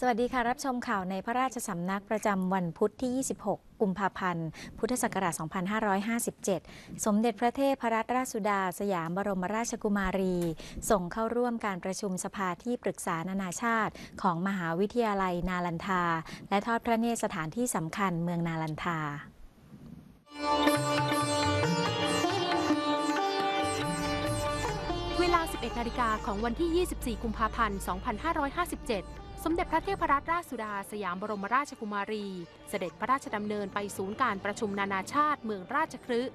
สวัสดีค่ะ รับชมข่าวในพระราชสำนักประจำวันพุธที่ 26 กุมภาพันธ์ พุทธศักราช 2557 สมเด็จพระเทพรัตนราชสุดา สยามบรมราชกุมารี ส่งเข้าร่วมการประชุมสภาที่ปรึกษานานาชาติ ของมหาวิทยาลัยนาลันทา และทอดพระเนตรสถานที่สำคัญเมืองนาลันทาเวลา 11 นาฬิกาของวันที่ 24 กุมภาพันธ์ 2557 สมเด็จพระเทพรัตนราชสุดาสยามบรมราชกุมารี เสด็จพระราชดำเนินไปศูนย์การประชุมนานาชาติเมืองราชคฤห์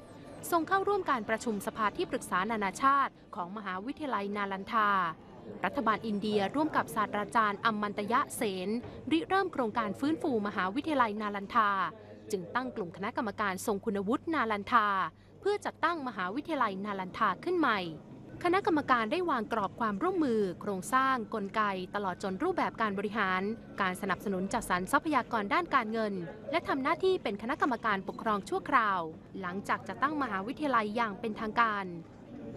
ทรงเข้าร่วมการประชุมสภาที่ปรึกษานานาชาติ ของมหาวิทยาลัยนาลันทา รัฐบาลอินเดียร่วมกับศาสตราจารย์อัมมันตยะเสนริเริ่มโครงการฟื้นฟูมหาวิทยาลัยนาลันทา จึงตั้งกลุ่มคณะกรรมการทรงคุณวุฒินาลันทา เพื่อจัดตั้งมหาวิทยาลัยนาลันทาขึ้นใหม่ คณะกรรมการได้วางกรอบความร่วมมือ โครงสร้าง กลไก ตลอดจนรูปแบบการบริหาร การสนับสนุนจัดสรรทรัพยากรด้านการเงิน และทำหน้าที่เป็นคณะกรรมการปกครองชั่วคราว หลังจากจะตั้งมหาวิทยาลัยอย่างเป็นทางการ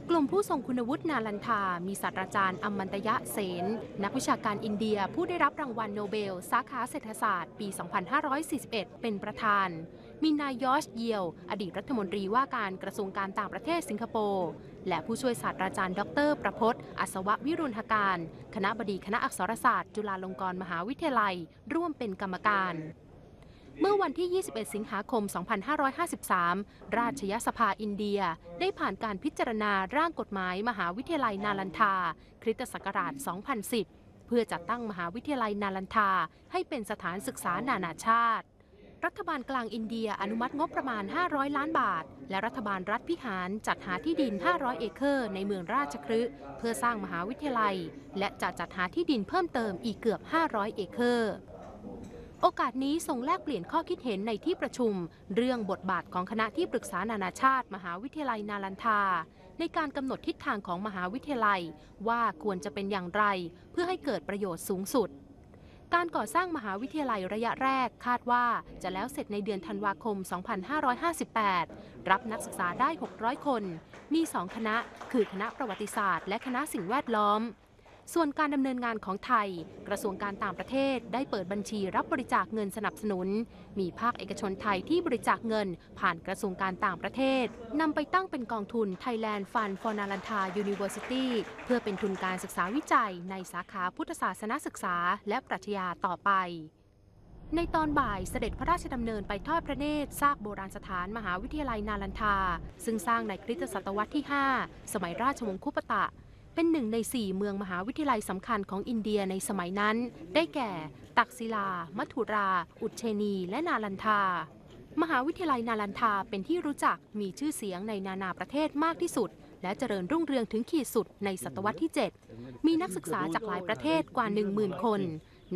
กลุ่มผู้ทรงคุณวุฒินาลันทา มีศาสตราจารย์อมมันตยะเสน นักวิชาการอินเดียผู้ได้รับรางวัลโนเบล สาขาเศรษฐศาสตร์ ปี 2541 เป็นประธานมีนายยอชเยียว อดีตรัฐมนตรีว่าการกระทรวงการต่างประเทศสิงคโปร์ และผู้ช่วยศาสตราจารย์ ดร ประพจน์อัศววิรุณหการ คณะบดีคณะอักษรศาสตร์ จุฬาลงกรณ์มหาวิทยาลัย ร่วมเป็นกรรมการเมื่อวันที่ 21 สิงหาคม 2553 ราชยสภาอินเดียได้ผ่านการพิจารณาร่างกฎหมายมหาวิทยาลัยนาลันทา คริสตศักราช 2010 เพื่อจัดตั้งมหาวิทยาลัยนาลันทาให้เป็นสถานศึกษานานาชาติ รัฐบาลกลางอินเดียอนุมัติงบประมาณ 500 ล้านบาท และรัฐบาลรัฐพิหารจัดหาที่ดิน 500 เอเคอร์ในเมืองราชคฤห์เพื่อสร้างมหาวิทยาลัย และจะจัดหาที่ดินเพิ่มเติมอีกเกือบ 500 เอเคอร์โอกาสนี้ทรงแลกเปลี่ยนข้อคิดเห็นในที่ประชุม เรื่องบทบาทของคณะที่ปรึกษานานาชาติ มหาวิทยาลัยนาลันทา ในการกำหนดทิศทางของมหาวิทยาลัย ว่าควรจะเป็นอย่างไร เพื่อให้เกิดประโยชน์สูงสุด การก่อสร้างมหาวิทยาลัยระยะแรกคาดว่าจะแล้วเสร็จในเดือนธันวาคม 2558 รับนักศึกษาได้ 600 คน มี 2 คณะ คือคณะประวัติศาสตร์ และคณะสิ่งแวดล้อม ส่วนการดำเนินงานของไทย กระทรวงการต่างประเทศได้เปิดบัญชีรับบริจาคเงินสนับสนุน มีภาคเอกชนไทยที่บริจาคเงิน ผ่านกระทรวงการต่างประเทศนำไปตั้งเป็นกองทุน Thailand Fund for Nalanta University เพื่อเป็นทุนการศึกษาวิจัย ในสาขาพุทธศาสนศึกษา และปรัชญาต่อไปในตอนบ่ายเสด็จพระราชดำเนินไปทอดพระเนตรซากโบราณสถานมหาวิทยาลัยนาลันทา ซึ่งสร้างในคริสตศตวรรษที่ 5 สมัยราชวงศ์คุปตะ เป็นหนึ่งในสี่เมืองมหาวิทยาลัยสำคัญของอินเดียในสมัยนั้น ได้แก่ ตักศิลา มัทุรา อุเชนี และนาลันทา มหาวิทยาลัยนาลันทาเป็นที่รู้จักมีชื่อเสียงในนานาประเทศมากที่สุด และเจริญรุ่งเรืองถึงขีดสุดในศตวรรษที่ 7 มีนักศึกษาจากหลายประเทศกว่า 10,000 คน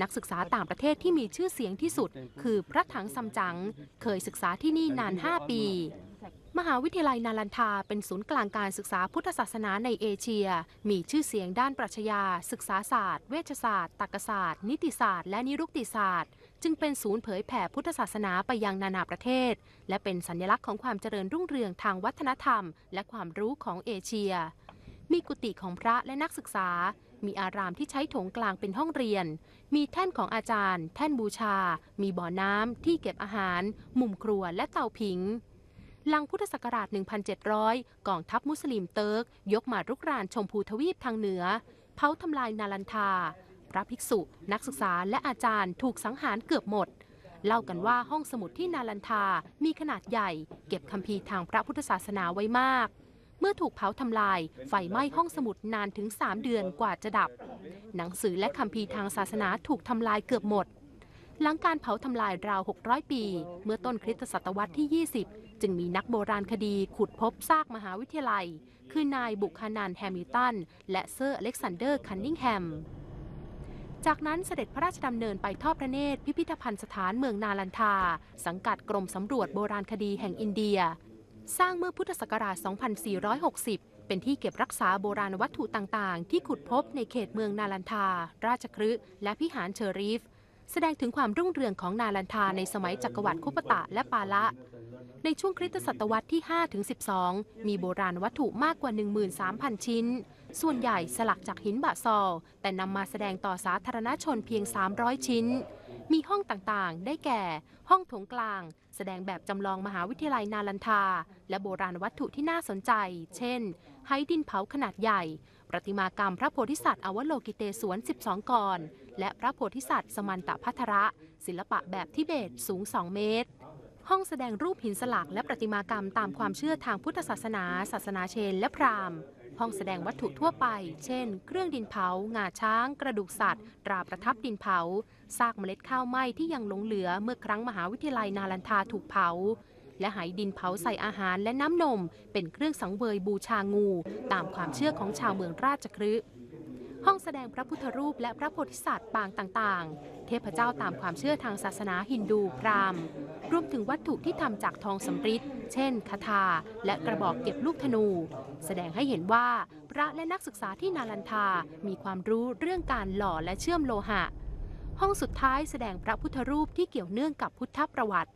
นักศึกษาต่างประเทศที่มีชื่อเสียงที่สุด คือพระถังซัมจั๋งเคยศึกษาที่นี่นาน 5 ปี มหาวิทยาลัยนาลันทาเป็นศูนย์กลางการศึกษาพุทธศาสนาในเอเชีย มีชื่อเสียงด้านปรัชญา ศึกษาศาสตร์ เวชศาสตร์ตรรกศาสตร์ นิติศาสตร์ และนิรุกติศาสตร์ จึงเป็นศูนย์เผยแผ่พุทธศาสนาไปยังนานาประเทศ และเป็นสัญลักษณ์ของความเจริญรุ่งเรืองทางวัฒนธรรม และความรู้ของเอเชีย มีกุฏิของพระและนักศึกษา มีอารามที่ใช้โถงกลางเป็นห้องเรียน มีแท่นของอาจารย์ แท่นบูชา มีบ่อน้ำที่เก็บอาหาร มุมครัวและเตาผิง หลังพุทธศักราช 1700 กองทัพมุสลิมเติร์ก ยกมารุกรานชมพูทวีปทางเหนือ เผาทำลายนาลันทา พระภิกษุ นักศึกษาและอาจารย์ถูกสังหารเกือบหมด เล่ากันว่าห้องสมุดที่นาลันทา มีขนาดใหญ่ เก็บคัมภีร์ทางพระพุทธศาสนาไว้มากเมื่อถูกเผาทำลาย ไฟไหม้ห้องสมุดนานถึง 3 เดือนกว่าจะดับ หนังสือและคัมภีร์ทางศาสนาถูกทำลายเกือบหมด หลังการเผาทำลายราว 600 ปี เมื่อต้นคริสตศตวรรษที่ 20 จึงมีนักโบราณคดีขุดพบซากมหาวิทยาลัย คือนายบุคานันแฮมิลตัน และเซอร์อเล็กซานเดอร์คันนิงแฮม จากนั้นเสด็จพระราชดำเนินไปทอดพระเนตรพิพิธภัณฑ์สถานเมืองนาลันทา สังกัดกรมสำรวจโบราณคดีแห่งอินเดีย สร้างเมื่อพุทธศักราช 2460เป็นที่เก็บรักษาโบราณวัตถุต่างๆ ที่ขุดพบในเขตเมืองนาลันทา ราชคฤห์และพิหารเชอรีฟ แสดงถึงความรุ่งเรืองของนาลันทาในสมัยจักรวรรดิคุปตะและปาละ ในช่วงคริสตศตวรรษที่5-12 มีโบราณวัตถุมากกว่า 13,000 ชิ้น ส่วนใหญ่สลักจากหินบะซอล แต่นำมาแสดงต่อสาธารณชนเพียง 300 ชิ้น มีห้องต่างๆ ได้แก่ ห้องถงกลาง แสดงแบบจำลองมหาวิทยาลัยนาลันทา และโบราณวัตถุที่น่าสนใจ เช่น ไฮดินเผาขนาดใหญ่ ประติมากรรมพระโพธิสัตว์อวโลกิเตศวน 12 กร และพระโพธิสัตว์สมันตพัทระ ศิลปะแบบทิเบตสูง 2 เมตร ห้องแสดงรูปหินสลักและประติมากรรมตามความเชื่อทางพุทธศาสนา ศาสนาเชน และพราหมณ์ ห้องแสดงวัตถุทั่วไป เช่น เครื่องดินเผา งาช้าง กระดูกสัตว์ ตราประทับดินเผา ซากเมล็ดข้าวไหม้ที่ยังหลงเหลือเมื่อครั้งมหาวิทยาลัยนาลันทาถูกเผา และไหดินเผาใส่อาหารและน้ำนม เป็นเครื่องสังเวยบูชางู ตามความเชื่อของชาวเมืองราชคฤห์ ห้องแสดงพระพุทธรูปและพระโพธิสัตว์ปางต่างๆ เทพเจ้าตามความเชื่อทางศาสนาฮินดูพราหมณ์ รวมถึงวัตถุที่ทำจากทองสำริดเช่นคาถาและกระบอกเก็บลูกธนู แสดงให้เห็นว่าพระและนักศึกษาที่นาลันทา มีความรู้เรื่องการหล่อและเชื่อมโลหะ ห้องสุดท้ายแสดงพระพุทธรูปที่เกี่ยวเนื่องกับพุทธประวัติ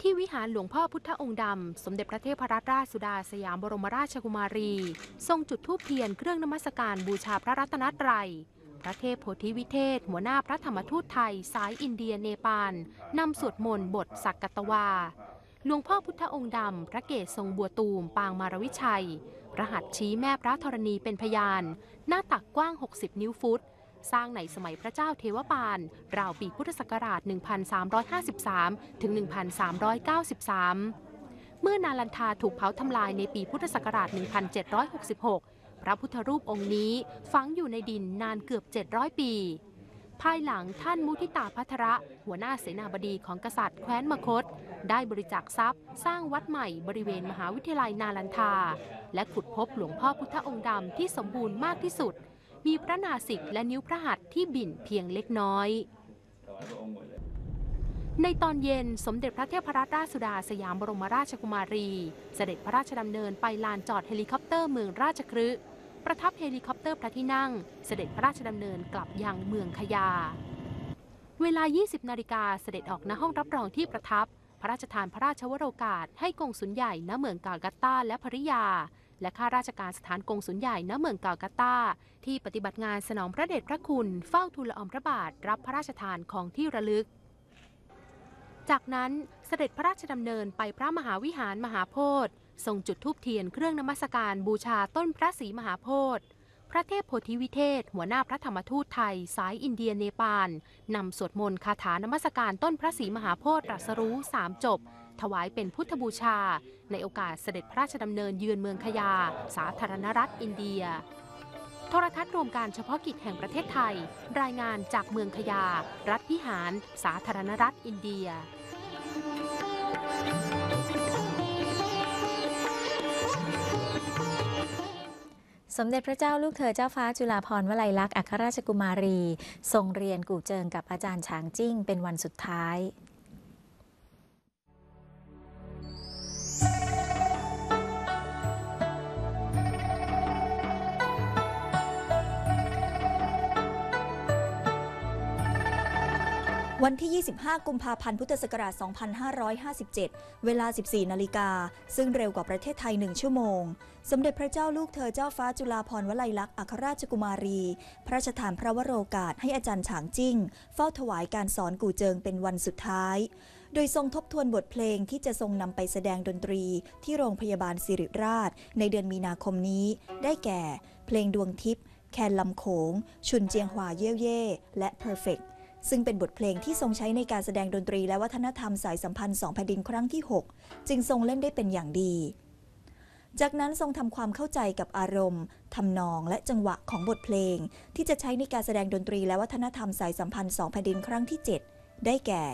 ที่วิหารหลวงพ่อพุทธองค์ดำ สมเด็จพระเทพรัตนราชสุดาสยามบรมราชกุมารี ทรงจุดธูปเทียนเครื่องนมัสการบูชาพระรัตนตรัย พระเทพโพธิวิเทศ หัวหน้าพระธรรมทูตไทย สายอินเดียเนปาลนำสวดมนต์บทสักกตวา หลวงพ่อพุทธองค์ดำ พระเกศทรงบัวตูม ปางมารวิชัย พระหัตถ์ชี้แม่พระธรณีเป็นพยาน หน้าตักกว้าง 60 นิ้วฟุต สร้างในสมัยพระเจ้าเทวปาน ราวปีพุทธศักราช 1353 ถึง 1393 เมื่อนาลันทาถูกเผาทำลายในปีพุทธศักราช 1766 พระพุทธรูปองค์นี้ฝังอยู่ในดินนานเกือบ 700 ปี ภายหลังท่านมุทิตาพัทระ หัวหน้าเสนาบดีของกษัตริย์แคว้นมคต ได้บริจาคทรัพย์ สร้างวัดใหม่บริเวณมหาวิทยาลัยนาลันทา และขุดพบหลวงพ่อพุทธองค์ดำที่สมบูรณ์มากที่สุด มีพระนาสิกและนิ้วพระหัตถ์ที่บิ่นเพียงเล็กน้อย ในตอนเย็นสมเด็จพระเทพรัตนราชสุดาสยามบรมราชกุมารี เสด็จพระราชดำเนินไปลานจอดเฮลิคอปเตอร์เมืองราชคฤห์ประทับเฮลิคอปเตอร์พระที่นั่ง เสด็จพระราชดำเนินกลับยังเมืองขยา เวลา 20 นาฬิกาเสด็จออกณห้องรับรองที่ประทับ พระราชทานพระราชวโรกาสให้กงสุลใหญ่ณเมืองกาลกัตตาและภริยา และข้าราชการสถานกงสุลใหญ่ณเมืองกาลกัตตา ที่ปฏิบัติงานสนองพระเดชพระคุณ เฝ้าทูลละอองพระบาทรับพระราชทานของที่ระลึก จากนั้นเสด็จพระราชดำเนินไปพระมหาวิหารมหาโพธิ์ทรงจุดธูปเทียนเครื่องนมัสการบูชาต้นพระศรีมหาโพธิ์พระเทพโพธิวิเทศ หัวหน้าพระธรรมทูตไทย สายอินเดียเนปาลนำสวดมนต์คาถานมัสการต้นพระศรีมหาโพธิ์ตรัสรู้สามจบ ถวายเป็นพุทธบูชา ในโอกาสเสด็จพระราชดำเนินเยือนเมืองขยา สาธารณรัฐอินเดีย โทรทัศน์รวมการเฉพาะกิจแห่งประเทศไทย รายงานจากเมืองขยา รัฐพิหาร สาธารณรัฐอินเดียสมเด็จพระเจ้าลูกเธอเจ้าฟ้าจุฬาภรณ์วลัยลักษณ์อัครราชกุมารี ทรงเรียนกู่เจิงกับอาจารย์ฉางจิ้งเป็นวันสุดท้าย วันที่ 25 กุมภาพันธ์พุทธศักราช 2557 เวลา 14 นาฬิกา ซึ่งเร็วกว่าประเทศไทย 1 ชั่วโมง สมเด็จพระเจ้าลูกเธอเจ้าฟ้าจุฬาภรณ์วลัยลักษณ์อัครราชกุมารี พระราชทานพระวโรกาสให้อาจารย์ฉางจิ้ง เฝ้าถวายการสอนกู่เจิงเป็นวันสุดท้าย โดยทรงทบทวนบทเพลงที่จะทรงนำไปแสดงดนตรีที่โรงพยาบาลสิริราช ในเดือนมีนาคมนี้ ได้แก่ เพลงดวงทิพย์ แคนลำโขง ชุนเจียงหวาเย่เย่ และ Perfect ซึ่งเป็นบทเพลงที่ทรงใช้ในการแสดงดนตรีและวัฒนธรรมสายสัมพันธ์สองแผ่นดินครั้งที่ 6 จึงทรงเล่นได้เป็นอย่างดี จากนั้นทรงทำความเข้าใจกับอารมณ์ทำนองและจังหวะของบทเพลง ที่จะใช้ในการแสดงดนตรีและวัฒนธรรมสายสัมพันธ์สองแผ่นดินครั้งที่ 7 ได้แก่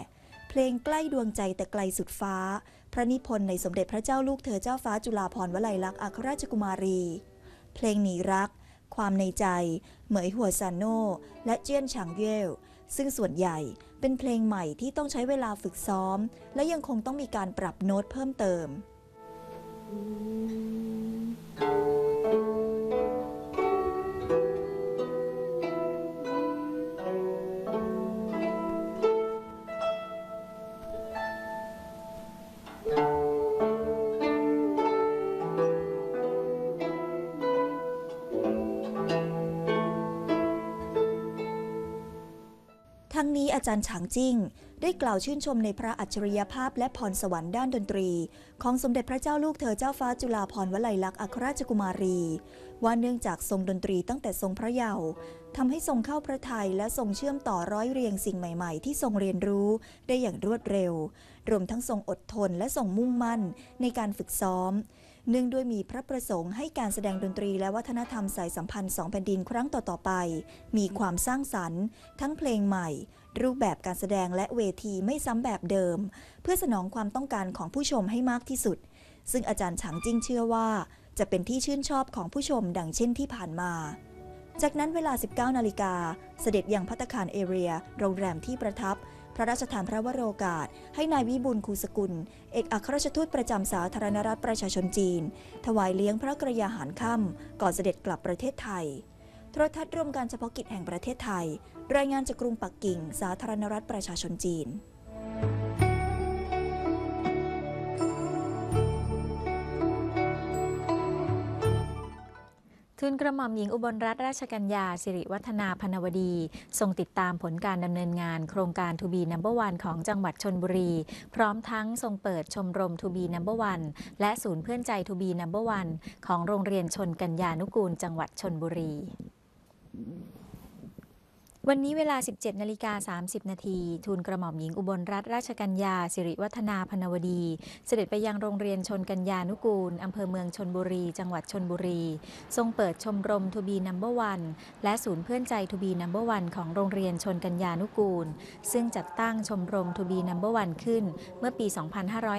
เพลงใกล้ดวงใจแต่ไกลสุดฟ้า พระนิพนธ์ในสมเด็จพระเจ้าลูกเธอเจ้าฟ้าจุฬาภรณ์วลัยลักษณ์อัครราชกุมารี เพลงหนีรัก ความในใจ เหมยหัวซานโน และเจี้ยนฉางเย่ว ซึ่งส่วนใหญ่เป็นเพลงใหม่ที่ต้องใช้เวลาฝึกซ้อม และยังคงต้องมีการปรับโน้ตเพิ่มเติมเทั้ นี้อาจารย์ฉางจิ้ง ได้กล่าวชื่นชมในพระอัจฉริยภาพและพรสวรรค์ด้านดนตรี ของสมเด็จพระเจ้าลูกเธอเจ้าฟ้าจุฬาภรณ์วลัยลักษณ์อัครราชกุมารี ว่าเนื่องจากทรงดนตรีตั้งแต่ทรงพระเยาว์ทำให้ทรงเข้าพระทัยและทรงเชื่อมต่อร้อยเรียงสิ่งใหม่ ๆ ที่ทรงเรียนรู้ได้อย่างรวดเร็ว รวมทั้งทรงอดทนและทรงมุ่งมั่นในการฝึกซ้อม เนื่องด้วยมีพระประสงค์ให้การแสดงดนตรีและวัฒนธรรมสายสัมพันธ์สองแผ่นดินครั้งต่อๆไป มีความสร้างสรรค์ ทั้งเพลงใหม่ รูปแบบการแสดงและเวทีไม่ซ้ำแบบเดิม เพื่อสนองความต้องการของผู้ชมให้มากที่สุด ซึ่งอาจารย์ฉางจิ้งเชื่อว่า จะเป็นที่ชื่นชอบของผู้ชมดังเช่นที่ผ่านมา จากนั้นเวลา 19 นาฬิกาเสด็จยังพัตตาคารเอเรีย โรงแรมที่ประทับ พระราชทานพระวโรกาส ให้นายวิบูลคูสกุล เอกอัครราชทูตประจำสาธารณรัฐประชาชนจีน ถวายเลี้ยงพระกระยาหารค่ำก่อนเสด็จกลับประเทศไทยโทรทัศน์รวมการเฉพาะกิจแห่งประเทศไทย รายงานจากกรุงปักกิ่ง สาธารณรัฐประชาชนจีน ทุนกระหม่อมหญิงอุบลรัตนราชกัญญาสิริวัฒนาพนวดี ทรงติดตามผลการดำเนินงานโครงการทูบีนัมเบอร์วันของจังหวัดชนบุรี พร้อมทั้งทรงเปิดชมรมทูบีนัมเบอร์วันและศูนย์เพื่อนใจทูบีนัมเบอร์วันของโรงเรียนชนกัญญานุกูลจังหวัดชนบุรี วันนี้เวลา 17นาฬิกา30 นาที ทูลกระหม่อมหญิงอุบลรัตนราชกัญญา สิริวัฒนาพนวดี เสด็จไปยังโรงเรียนชนกัญญานุกูล อำเภอเมืองชนบุรี จังหวัดชนบุรี ทรงเปิดชมรมทูบีนัมเบอร์วันและศูนย์เพื่อนใจทูบีนัมเบอร์วันของโรงเรียนชนกัญญานุกูล ซึ่งจัดตั้งชมรมทูบีนัมเบอร์วันขึ้น เมื่อปี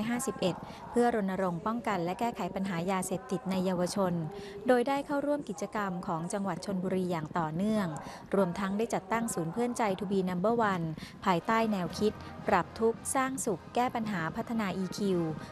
2551 เพื่อรณรงค์ป้องกันและแก้ไขปัญหายาเสพติดในเยาวชน โดยได้เข้าร่วมกิจกรรมของจังหวัดชนบุรีอย่างต่อเนื่อง รวมทั้งได้จัดตั้งศูนย์เพื่อนใจทูบีนัมเบอร์วันภายใต้แนวคิด ปรับทุกข์สร้างสุข แก้ปัญหาพัฒนา EQ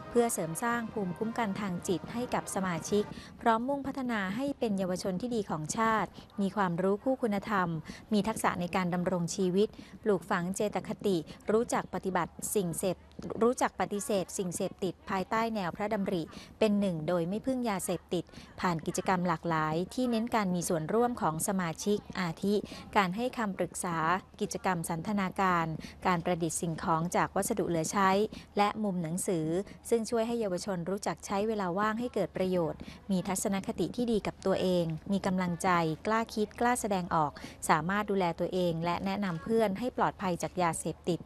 เพื่อเสริมสร้างภูมิคุ้มกันทางจิตให้กับสมาชิก พร้อมมุ่งพัฒนาให้เป็นเยาวชนที่ดีของชาติ มีความรู้คู่คุณธรรม มีทักษะในการดำรงชีวิต ปลูกฝังเจตคติ รู้จักปฏิบัติสิ่งเสพ รู้จักปฏิเสธ สิ่งเสพติด ภายใต้แนวพระดำริ เป็นหนึ่งโดยไม่พึ่งยาเสพติด ผ่านกิจกรรมหลากหลาย ที่เน้นการมีส่วนร่วมของสมาชิก อาทิ การให้คำปรึกษา กิจกรรมสันทนาการ การประดิษฐ์สิ่งของจากวัสดุเหลือใช้ และมุมหนังสือ ซึ่งช่วยให้เยาวชนรู้จักใช้เวลาว่างให้เกิดประโยชน์ มีทัศนคติที่ดีกับตัวเอง มีกำลังใจ กล้าคิด กล้าแสดงออก สามารถดูแลตัวเอง และแนะนำเพื่อนให้ปลอดภัยจากยาเสพติด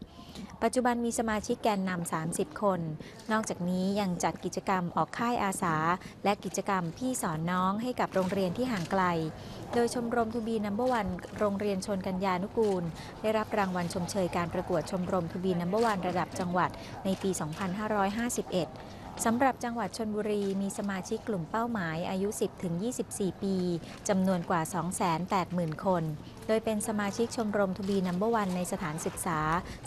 ปัจจุบันมีสมาชิกแกนนำ 30 คน นอกจากนี้ยังจัดกิจกรรมออกค่ายอาสา และกิจกรรมพี่สอนน้องให้กับโรงเรียนที่ห่างไกล โดยชมรมทูบีนัมเบอร์วันโรงเรียนชนกัญญานุกูล ได้รับรางวัลชมเชยการประกวดชมรมทูบีนัมเบอร์วันระดับจังหวัดในปี 2551 สำหรับจังหวัดชนบุรีมีสมาชิกกลุ่มเป้าหมายอายุ 10-24 ปี จำนวนกว่า 280,000 คน โดยเป็นสมาชิกชมรมทบีนัมเบอร์วันในสถานศึกษา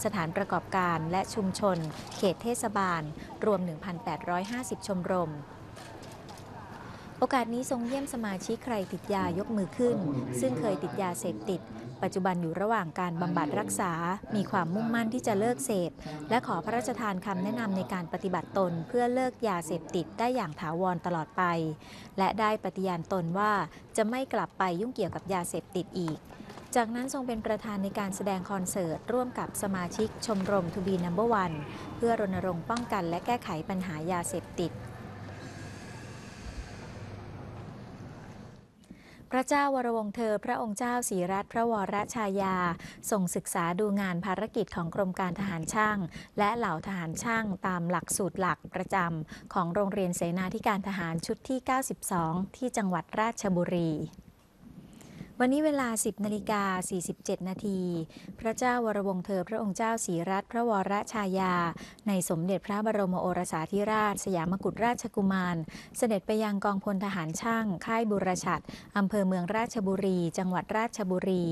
สถานประกอบการและชุมชน เขตเทศบาล รวม 1,850 ชมรมโอกาสนี้ทรงเยี่ยมสมาชิกใครติดยายกมือขึ้น ซึ่งเคยติดยาเสพติด ปัจจุบันอยู่ระหว่างการบำบัดรักษา มีความมุ่งมั่นที่จะเลิกเสพ และขอพระราชทานคำแนะนำในการปฏิบัติตนเพื่อเลิกยาเสพติดได้อย่างถาวรตลอดไป และได้ปฏิญาณตนว่าจะไม่กลับไปยุ่งเกี่ยวกับยาเสพติดอีกจากนั้นทรงเป็นประธานในการแสดงคอนเสิร์ต ร่วมกับสมาชิกชมรมทูบีนัมเบอร์วันเพื่อรณรงค์ป้องกันและแก้ไขปัญหายาเสพติด พระเจ้าวรวงเธอ พระองค์เจ้าศรีรัตน์พระวรชายาส่งศึกษาดูงานภารกิจของกรมการทหารช่าง และเหล่าทหารช่างตามหลักสูตรหลักประจำของโรงเรียนเสนาธิการทหารชุดที่ 92 ที่จังหวัดราชบุรี วันนี้เวลา 10นาฬิกา47 นาที พระเจ้าวรวงเธอพระองค์เจ้าศรีรัตน์พระวรชายา ในสมเด็จพระบรมโอรสาธิราช สยามกุฎราชกุมาร เสด็จไปยังกองพลทหารช่าง ค่ายบุรชัดอำเภอเมืองราชบุรี จังหวัดราชบุรี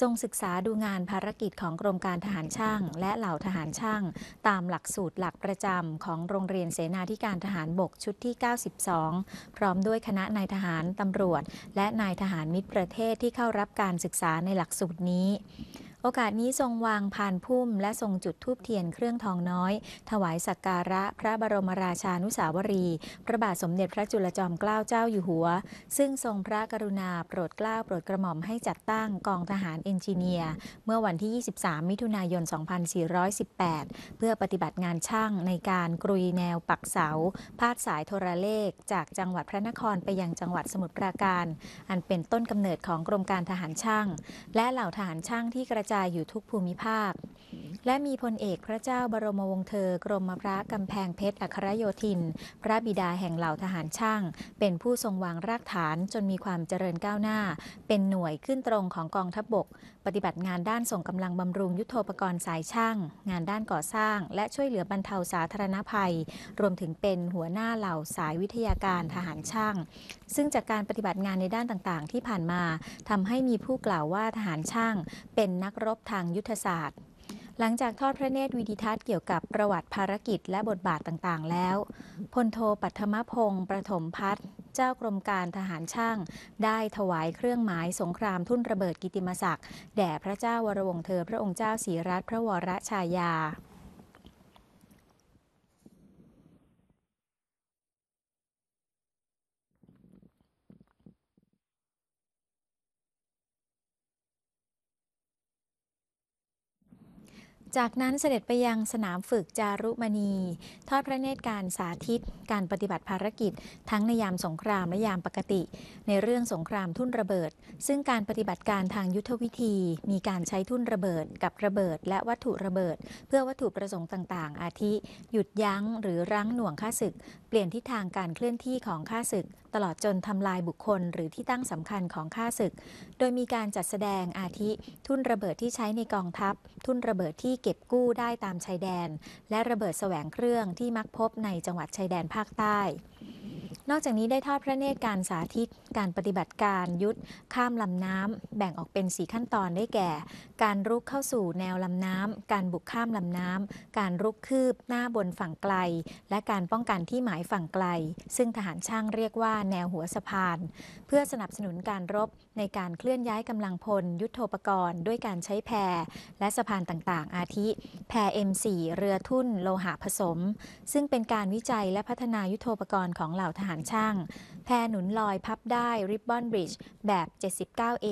ทรงศึกษาดูงานภารกิจของกรมการทหารช่าง และเหล่าทหารช่าง ตามหลักสูตรหลักประจำของโรงเรียนเสนาธิการทหารบกชุดที่ 92 พร้อมด้วยคณะนายทหารตำรวจ และนายทหารมิตรประเทศที่เข้ารับการศึกษาในหลักสูตรนี้ โอกาสนี้ทรงวางพานพุ่ม และทรงจุดธูปเทียนเครื่องทองน้อย ถวายสักการะพระบรมราชานุสาวรี พระบาทสมเด็จพระจุลจอมเกล้าเจ้าอยู่หัว ซึ่งทรงพระกรุณาโปรดเกล้าโปรดกระหม่อมให้จัดตั้งกองทหารเอนจิเนียร์ เมื่อวันที่ 23 มิถุนายน 2418 เพื่อปฏิบัติงานช่างในการกรุยแนวปักเสา พาดสายโทรเลข จากจังหวัดพระนครไปยังจังหวัดสมุทรปราการ อันเป็นต้นกำเนิดของกรมการทหารช่าง และเหล่าทหารช่างที่กระจายอยู่ทุกภูมิภาค และมีพลเอกพระเจ้าบรมวงศ์เธอกรมพระกำแพงเพชรอัครโยธิน พระบิดาแห่งเหล่าทหารช่าง เป็นผู้ทรงวางรากฐานจนมีความเจริญก้าวหน้า เป็นหน่วยขึ้นตรงของกองทัพบบก ปฏิบัติงานด้านส่งกำลังบำรุงยุทโธปกรณ์สายช่าง งานด้านก่อสร้าง และช่วยเหลือบรรเทาสาธารณภัย รวมถึงเป็นหัวหน้าเหล่าสายวิทยาการทหารช่าง ซึ่งจากการปฏิบัติงานในด้านต่างๆ ที่ผ่านมาทำให้มีผู้กล่าวว่าทหารช่าง เป็นนักรบทางยุทธศาสตร์ หลังจากทอดพระเนตรวิดิทัศน์เกี่ยวกับประวัติภารกิจและบทบาทต่างๆ แล้วพลโทปัทมพงศ์ประถมพัฒน์เจ้ากรมการทหารช่าง ได้ถวายเครื่องหมายสงครามทุ่นระเบิดกิติมศักดิ์แด่พระเจ้าวรวงเธอพระองค์เจ้าศรีรัตน์พระวรชายา จากนั้นเสด็จไปยังสนามฝึกจารุมณี ทอดพระเนตรการสาธิต การปฏิบัติภารกิจ ทั้งในยามสงครามและยามปกติ ในเรื่องสงครามทุ่นระเบิด ซึ่งการปฏิบัติการทางยุทธวิธี มีการใช้ทุ่นระเบิด กับระเบิด และวัตถุระเบิด เพื่อวัตถุประสงค์ต่าง ๆ อาทิ หยุดยั้งหรือรั้งหน่วงค่าศึก เปลี่ยนทิศทางการเคลื่อนที่ของข้าศึก ตลอดจนทำลายบุคคลหรือที่ตั้งสำคัญของข้าศึก โดยมีการจัดแสดงอาทิทุ่นระเบิดที่ใช้ในกองทัพ ทุ่นระเบิดที่เก็บกู้ได้ตามชายแดน และระเบิดแสวงเครื่องที่มักพบในจังหวัดชายแดนภาคใต้ นอกจากนี้ได้ทอดพระเนตรการสาธิต การปฏิบัติการยุทธข้ามลำน้ำแบ่งออกเป็นสีขั้นตอนได้แก่ การรุกเข้าสู่แนวลำน้ำการบุกข้ามลำน้ำการรุกคืบหน้าบนฝั่งไกล และการป้องกันที่หมายฝั่งไกล ซึ่งทหารช่างเรียกว่าแนวหัวสะพาน เพื่อสนับสนุนการรบในการเคลื่อนย้ายกำลังพล ยุทโธปกรณ์ ด้วยการใช้แพและสะพานต่างๆ อาทิ แพ M4 เรือทุ่น โลหะผสม ซึ่งเป็นการวิจัยและพัฒนายุทโธปกรณ์ของเหล่าทหารช่าง แพหนุนลอยพับได้ริบบอนบริดจ์แบบ 79A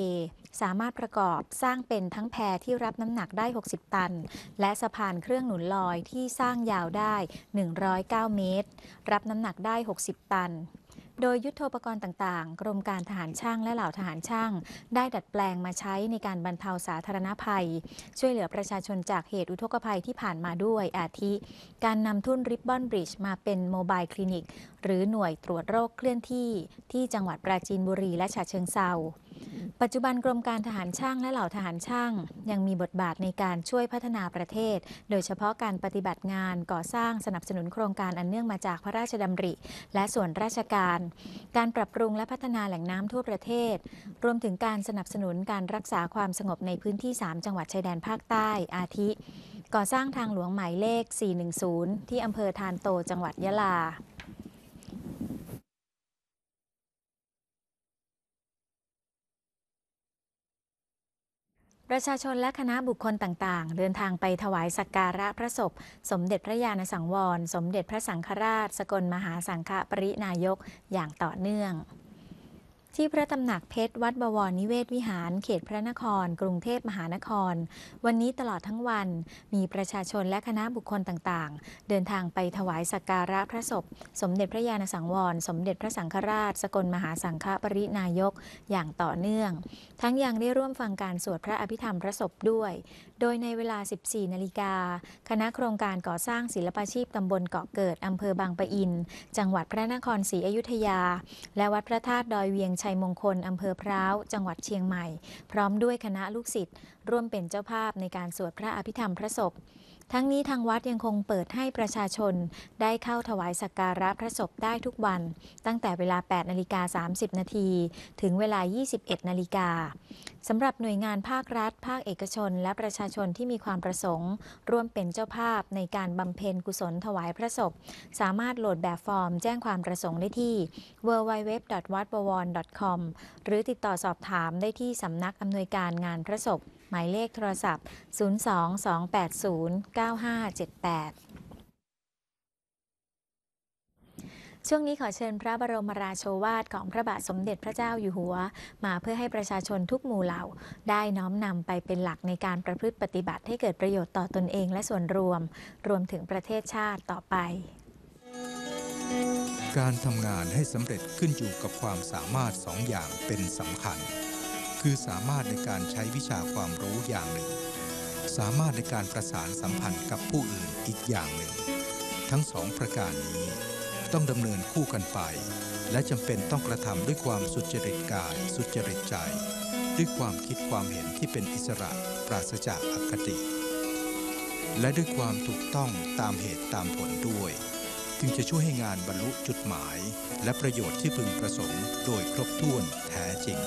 สามารถประกอบสร้างเป็นทั้งแพที่รับน้ำหนักได้ 60 ตัน และสะพานเครื่องหนุนลอยที่สร้างยาวได้ 109 เมตร รับน้ำหนักได้ 60 ตัน โดยยุทโธปกรณ์ต่างๆ กรมการทหารช่างและเหล่าทหารช่าง ได้ดัดแปลงมาใช้ในการบรรเทาสาธารณภัย ช่วยเหลือประชาชนจากเหตุอุทกภัยที่ผ่านมาด้วยอาทิ การนำทุ่นริบบอนบริดจ์มาเป็นโมบายคลินิก หรือหน่วยตรวจโรคเคลื่อนที่ ที่จังหวัดปราจีนบุรีและฉะเชิงเซา ปัจจุบันกรมการทหารช่างและเหล่าทหารช่าง ยังมีบทบาทในการช่วยพัฒนาประเทศ โดยเฉพาะการปฏิบัติงานก่อสร้างสนับสนุนโครงการอันเนื่องมาจากพระราชดำริ และส่วนราชการ การปรับปรุงและพัฒนาแหล่งน้ำทั่วประเทศ รวมถึงการสนับสนุนการรักษาความสงบในพื้นที่ 3 จังหวัดชายแดนภาคใต้อาทิ ก่อสร้างทางหลวงหมายเลข 410 ที่อำเภอทานโตจังหวัดยะลา ประชาชนและคณะบุคคลต่าง ๆ เดินทางไปถวายสักการะพระศพ สมเด็จพระญาณสังวร สมเด็จพระสังฆราช สกลมหาสังฆปรินายกอย่างต่อเนื่อง ที่พระตำหนักเพชรวัดบวรนิเวศวิหาร เขตพระนคร กรุงเทพมหานคร วันนี้ตลอดทั้งวัน มีประชาชนและคณะบุคคลต่างๆ เดินทางไปถวายสักการะพระศพ สมเด็จพระญาณสังวร สมเด็จพระสังฆราช สกลมหาสังฆปรินายกอย่างต่อเนื่อง ทั้งยังได้ร่วมฟังการสวดพระอภิธรรมพระศพด้วย โดยในเวลา 14 นาฬิกา คณะโครงการก่อสร้างศิลปาชีพตำบลเกาะเกิดอำเภอบางปะอิน จังหวัดพระนครศรีอยุธยา และวัดพระธาตุดอยเวียงชัยมงคลอำเภอพร้าว จังหวัดเชียงใหม่ พร้อมด้วยคณะลูกศิษย์ร่วมเป็นเจ้าภาพในการสวดพระอภิธรรมพระศพ ทั้งนี้ทางวัดยังคงเปิดให้ประชาชนได้เข้าถวายสักการะพระศพได้ทุกวัน ตั้งแต่เวลา 8 นาฬิกา 30 นาทีถึงเวลา 21 นาฬิกาสำหรับหน่วยงานภาครัฐ ภาคเอกชน และประชาชนที่มีความประสงค์ ร่วมเป็นเจ้าภาพในการบำเพ็ญกุศลถวายพระศพ สามารถโหลดแบบฟอร์มแจ้งความประสงค์ได้ที่ www.wadbawar.com หรือติดต่อสอบถามได้ที่สำนักอำนวยการงานพระศพ หมายเลขโทรศัพท์ 022809578ช่วงนี้ขอเชิญพระบรมราโชวาทของพระบาทสมเด็จพระเจ้าอยู่หัว มาเพื่อให้ประชาชนทุกหมู่เหล่า ได้น้อมนำไปเป็นหลักในการประพฤติปฏิบัติให้เกิดประโยชน์ต่อตนเองและส่วนรวม รวมถึงประเทศชาติต่อไป การทำงานให้สำเร็จขึ้นอยู่กับความสามารถสองอย่างเป็นสำคัญ คือสามารถในการใช้วิชาความรู้อย่างหนึ่ง สามารถในการประสานสัมพันธ์กับผู้อื่นอีกอย่างหนึ่ง ทั้งสองประการนี้ต้องดำเนินคู่กันไป และจำเป็นต้องกระทำด้วยความสุจริตกาย สุจริตใจ ด้วยความคิดความเห็นที่เป็นอิสระปราศจากอคติ และด้วยความถูกต้องตามเหตุตามผลด้วย จึงจะช่วยให้งานบรรลุจุดหมาย และประโยชน์ที่พึงประสงค์โดยครบถ้วนแท้จริง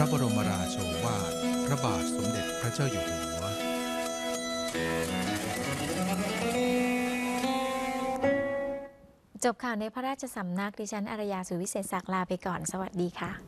ระบรมราโชวาท พระบาทสมเด็จพระเจ้าอยู่หัว จบข่าวในพระราชสำนักดิฉันอารยาสุวิเศษศักดิ์ลาไปก่อน สวัสดีค่ะ